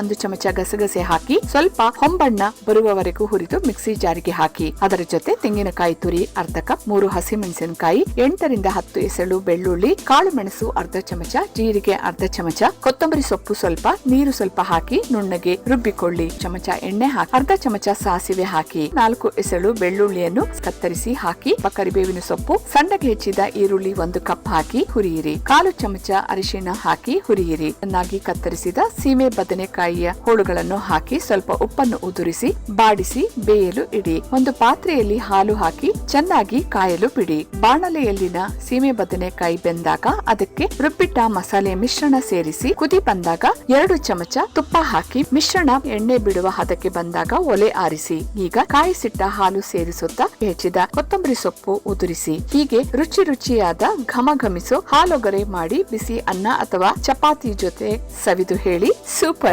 ಒಂದು ಚಮಚ ಗಸಗಸೆ ಹಾಕಿ ಸ್ವಲ್ಪ ಹೊಂಬಣ್ಣ ಬರುವವರೆಗೂ ಹುರಿದು ಮಿಕ್ಸಿ ಜಾರಿಗೆ ಹಾಕಿ. ಅದರ ಜೊತೆ ತೆಂಗಿನಕಾಯಿ ತುರಿ, ಅರ್ಧ ಕಪ್ ಮೂರು ಹಸಿಮೆಣಸಿನಕಾಯಿ, ಎಂಟರಿಂದ ಹತ್ತು ಎಸಳು ಬೆಳ್ಳುಳ್ಳಿ, ಕಾಳು ಮೆಣಸು ಅರ್ಧ ಚಮಚ, ಜೀರಿಗೆ ಅರ್ಧ ಚಮಚ, ಕೊತ್ತಂಬರಿ ಸೊಪ್ಪು ಸ್ವಲ್ಪ, ನೀರು ಸ್ವಲ್ಪ ಹಾಕಿ ನುಣ್ಣಗೆ ರುಬ್ಬಿಕೊಳ್ಳಿ. ಚಮಚ ಎಣ್ಣೆ ಹಾಕಿ ಅರ್ಧ ಚಮಚ ಸಾಸಿವೆ ಹಾಕಿ, ನಾಲ್ಕು ಎಸಳು ಬೆಳ್ಳುಳ್ಳಿಯನ್ನು ಕತ್ತರಿಸಿ ಹಾಕಿ, ಕರಿಬೇವಿನ ಸೊಪ್ಪು, ಸಣ್ಣಗೆ ಹೆಚ್ಚಿದ ಈರುಳ್ಳಿ ಒಂದು ಕಪ್ ಹಾಕಿ ಹುರಿಯಿರಿ. ಕಾಲು ಚಮಚ ಅರಿಶಿಣ ಹಾಕಿ ಹುರಿಯಿರಿ. ಚೆನ್ನಾಗಿ ಕತ್ತರಿಸಿದ ಸೀಮೆ ಬದನೆಕಾಯಿಯ ಹೋಳುಗಳನ್ನು ಹಾಕಿ ಸ್ವಲ್ಪ ಉಪ್ಪನ್ನು ಉದುರಿಸಿ, ಬಾಡಿಸಿ, ಬೇಯಲು ಇಡಿ. ಒಂದು ಪಾತ್ರೆಯಲ್ಲಿ ಹಾಲು ಹಾಕಿ ಚೆನ್ನಾಗಿ ಕಾಯಲು ಬಿಡಿ. ಬಾಣಲೆಯಲ್ಲಿನ ಸೀಮೆ ಬದನೆಕಾಯಿ ಬೆಂದಾಗ ಅದಕ್ಕೆ ರುಬ್ಬಿಟ್ಟ ಮಸಾಲೆ ಮಿಶ್ರಣ ಸೇರಿಸಿ ಕುದಿ ಬಂದಾಗ ಎರಡು ಚಮಚ ತುಪ್ಪ ಹಾಕಿ ಮಿಶ್ರಣ ಎಣ್ಣೆ ಬಿಡುವ ಹದಕ್ಕೆ ಬಂದಾಗ ಒಲೆ ಆರಿಸಿ. ಈಗ ಕಾಯಿಸಿಟ್ಟ ಹಾಲು ಸೇರಿಸುತ್ತಾ ಹೆಚ್ಚಿದ ಕೊತ್ತಂಬರಿ ಸೊಪ್ಪು ಉದುರಿಸಿ. ಹೀಗೆ ರುಚಿ ರುಚಿಯಾದ ಘಮ ಘಮಿಸು ಹಾಲೊಗರೆ ಮಾಡಿ ಬಿಸಿ ಅನ್ನ ಅಥವಾ ಚಪಾತಿ ಜೊತೆ ಸವಿದು ಹೇಳಿ. ಸೂಪರ್!